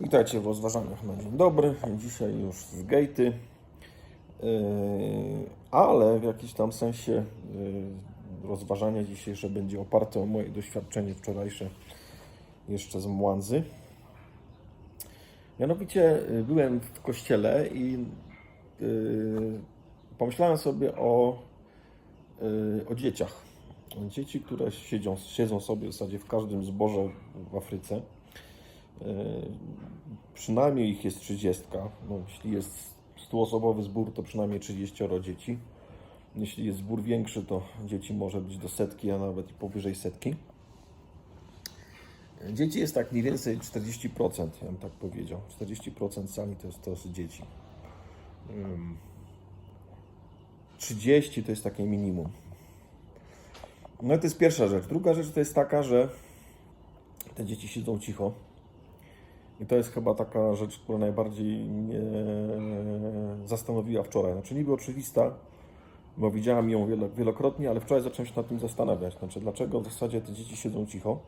Witajcie w rozważaniach na dzień dobry. Dzisiaj już z gatey, Yy, ale w jakimś tam sensie yy, rozważanie dzisiejsze będzie oparte o moje doświadczenie wczorajsze jeszcze z Młanzy. Mianowicie yy, byłem w kościele i pomyślałem sobie o, o dzieciach. Dzieci, które siedzą, siedzą sobie w zasadzie w każdym zborze w Afryce. Yy, Przynajmniej ich jest 30. No, jeśli jest 100-osobowy zbór, to przynajmniej 30 dzieci. Jeśli jest zbór większy, to dzieci może być do setki, a nawet i powyżej setki. Dzieci jest tak mniej więcej 40%, ja bym tak powiedział. 40% sali to jest, to jest dzieci. Ym, 30 to jest takie minimum. No i to jest pierwsza rzecz. Druga rzecz to jest taka, że te dzieci siedzą cicho. I to jest chyba taka rzecz, która najbardziej mnie zastanowiła wczoraj. Znaczy niby oczywista, bo widziałam ją wielo- wielokrotnie, ale wczoraj zacząłem się nad tym zastanawiać. Znaczy dlaczego w zasadzie te dzieci siedzą cicho.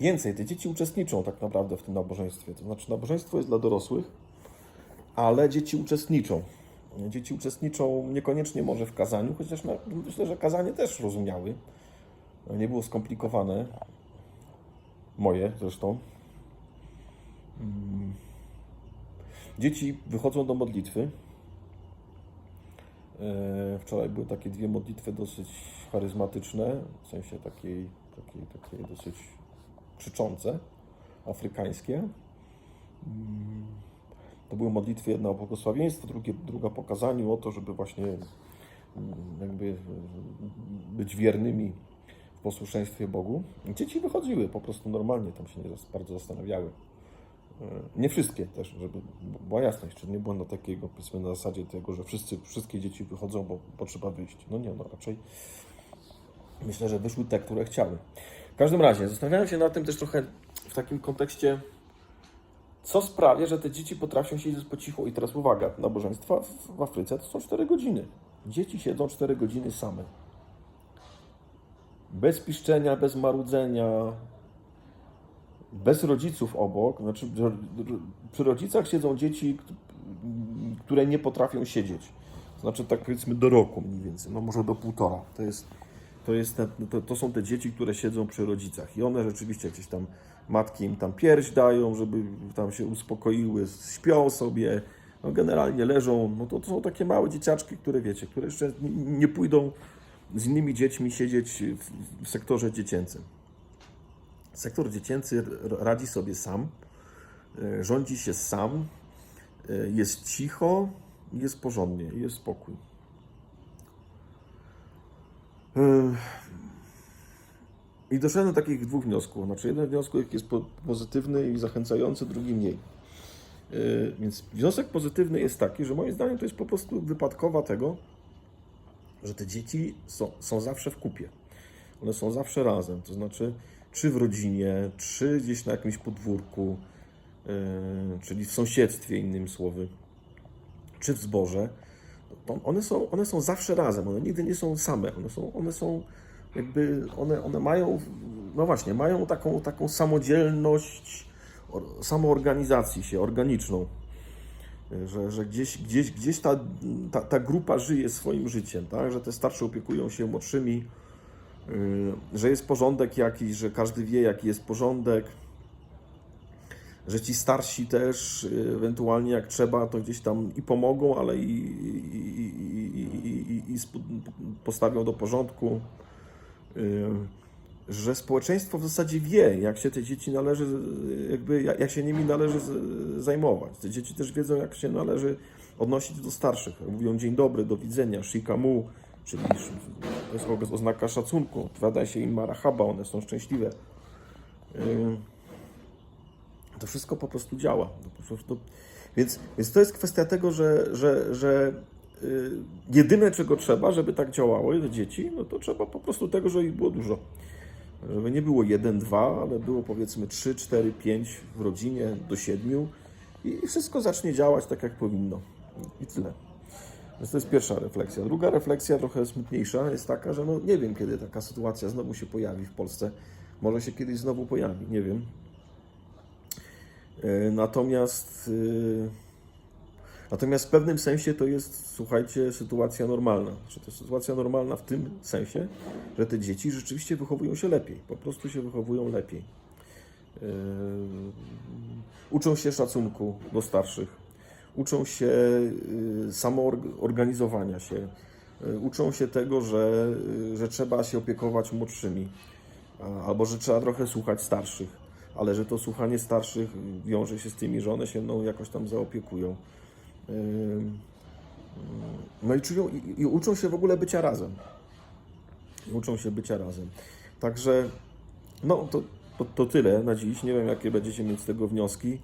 Więcej, te dzieci uczestniczą tak naprawdę w tym nabożeństwie. To znaczy nabożeństwo jest dla dorosłych, ale dzieci uczestniczą. Dzieci uczestniczą niekoniecznie może w kazaniu, chociaż myślę, że kazanie też rozumiały. Nie było skomplikowane. Moje zresztą. Mm. Dzieci wychodzą do modlitwy. E, Wczoraj były takie dwie modlitwy dosyć charyzmatyczne, w sensie takiej, takiej, takiej dosyć krzyczące, afrykańskie. Mm. To były modlitwy, jedna o błogosławieństwo, drugie, druga po kazaniu, o to, żeby właśnie mm, jakby być wiernymi posłuszeństwie Bogu. Dzieci wychodziły po prostu normalnie, tam się nie bardzo zastanawiały. E, Nie wszystkie też, żeby była jasność, czy nie było na takiego, powiedzmy, na zasadzie tego, że wszyscy, wszystkie dzieci wychodzą, bo potrzeba wyjść. No nie, no raczej myślę, że wyszły te, które chciały. W każdym razie, zastanawiałem się nad tym też trochę w takim kontekście, co sprawia, że te dzieci potrafią siedzieć po cichu. I teraz uwaga, nabożeństwa w Afryce to są 4 godziny. Dzieci siedzą 4 godziny same. Bez piszczenia, bez marudzenia, bez rodziców obok. Znaczy, przy rodzicach siedzą dzieci, które nie potrafią siedzieć. Znaczy, tak powiedzmy do roku mniej więcej, no może do półtora. To jest, to, jest te, to, to są te dzieci, które siedzą przy rodzicach. I one rzeczywiście gdzieś tam, matki im tam pierś dają, żeby tam się uspokoiły, śpią sobie. No generalnie leżą, no to, to są takie małe dzieciaczki, które wiecie, które jeszcze nie pójdą z innymi dziećmi siedzieć w, sektorze dziecięcym. Sektor dziecięcy radzi sobie sam, e, rządzi się sam, e, jest cicho, jest porządnie, jest spokój. E, I doszedłem do takich dwóch wniosków. Znaczy, jeden wniosek jest po- pozytywny i zachęcający, drugi mniej. Więc wniosek pozytywny jest taki, że moim zdaniem to jest po prostu wypadkowa tego, że te dzieci są, są zawsze w kupie. One są zawsze razem, to znaczy czy w rodzinie, czy gdzieś na jakimś podwórku, yy, czyli w sąsiedztwie, innymi słowy, czy w zborze. One, są, one są zawsze razem, one nigdy nie są same, one są, one są jakby, one, one mają, no właśnie, mają taką, taką samodzielność, or, samoorganizacji się, organiczną że, że gdzieś, gdzieś, gdzieś ta, ta, ta grupa żyje swoim życiem, tak? że te starsze opiekują się młodszymi, yy, że jest porządek jakiś, że każdy wie, jaki jest porządek, że ci starsi też yy, ewentualnie jak trzeba, to gdzieś tam i pomogą, ale i, i, i, i, i, postawią do porządku. Yy, że społeczeństwo w zasadzie wie, jak się te dzieci należy, jakby, jak się nimi należy zajmować. Te dzieci też wiedzą, jak się należy odnosić do starszych. Mówią dzień dobry, do widzenia, shikamu, czyli to jest oznaka szacunku. Odpowiada się im marahaba, one są szczęśliwe. Ym, To wszystko po prostu działa. Więc, więc to jest kwestia tego, że, że, że y, jedyne czego trzeba, żeby tak działało te dzieci, no to trzeba po prostu tego, że ich było dużo. Żeby nie było 1, 2, ale było powiedzmy 3, 4, 5 w rodzinie do 7 i wszystko zacznie działać tak, jak powinno. I tyle. Więc to jest pierwsza refleksja. Druga refleksja, trochę smutniejsza, jest taka, że no nie wiem, kiedy taka sytuacja znowu się pojawi w Polsce. Może się kiedyś znowu pojawi, nie wiem. E, Natomiast, e, natomiast w pewnym sensie to jest, słuchajcie, sytuacja normalna. Znaczy, to sytuacja normalna w tym sensie, że te dzieci rzeczywiście wychowują się lepiej. Po prostu się wychowują lepiej. E, Uczą się szacunku do starszych, uczą się y, samoorganizowania się, y, uczą się tego, że, y, że trzeba się opiekować młodszymi, a- albo że trzeba trochę słuchać starszych, ale że to słuchanie starszych wiąże się z tymi, że one się mną jakoś tam zaopiekują. No i czują i, uczą się w ogóle bycia razem. I uczą się bycia razem. Także no to, to, to tyle na dziś. Nie wiem, jakie będziecie mieć z tego wnioski.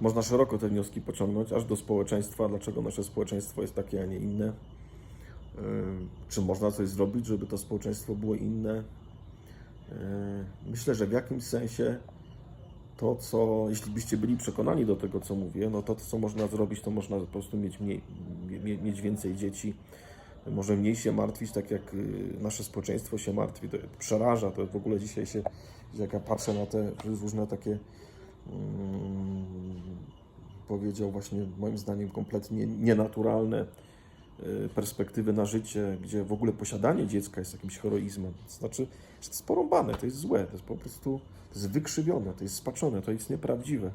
Można szeroko te wnioski pociągnąć, aż do społeczeństwa. Dlaczego nasze społeczeństwo jest takie, a nie inne? Czy można coś zrobić, żeby to społeczeństwo było inne? Myślę, że w jakimś sensie to, co, jeśli byście byli przekonani do tego, co mówię, no to, co można zrobić, to można po prostu mieć, mniej, mie- mieć więcej dzieci, może mniej się martwić, tak jak y, nasze społeczeństwo się martwi. To przeraża, to w ogóle dzisiaj się, jak ja patrzę na te różne takie, mm, powiedział właśnie moim zdaniem kompletnie nienaturalne perspektywy na życie, gdzie w ogóle posiadanie dziecka jest jakimś heroizmem. To znaczy, że to jest porąbane, to jest złe, to jest po prostu to jest wykrzywione, to jest spaczone, to jest nieprawdziwe.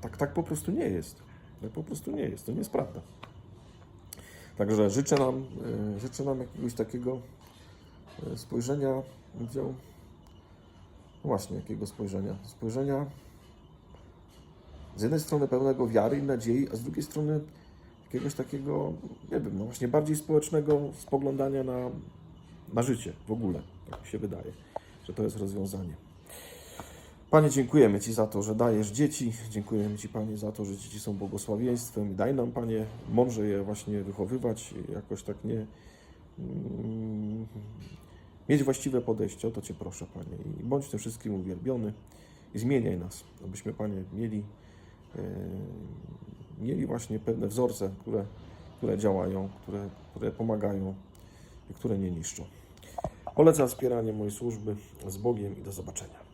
Tak, tak po prostu nie jest. Tak po prostu nie jest, to nie jest prawda. Także życzę nam, e, życzę nam jakiegoś takiego e, spojrzenia, gdzie, no właśnie jakiego spojrzenia? Spojrzenia z jednej strony pełnego wiary i nadziei, a z drugiej strony jakiegoś takiego, nie wiem, no właśnie bardziej społecznego spoglądania na, na życie w ogóle. Tak mi się wydaje, że to jest rozwiązanie. Panie, dziękujemy Ci za to, że dajesz dzieci. Dziękujemy Ci, Panie, za to, że dzieci są błogosławieństwem. Daj nam, Panie, mądrze je właśnie wychowywać, jakoś tak nie. mm, mieć właściwe podejście. O to Cię proszę, Panie. I bądź tym wszystkim uwielbiony i zmieniaj nas, abyśmy, Panie, mieli, e, mieli właśnie pewne wzorce, które, które działają, które, które pomagają które nie niszczą. Polecam wspieranie mojej służby z Bogiem i do zobaczenia.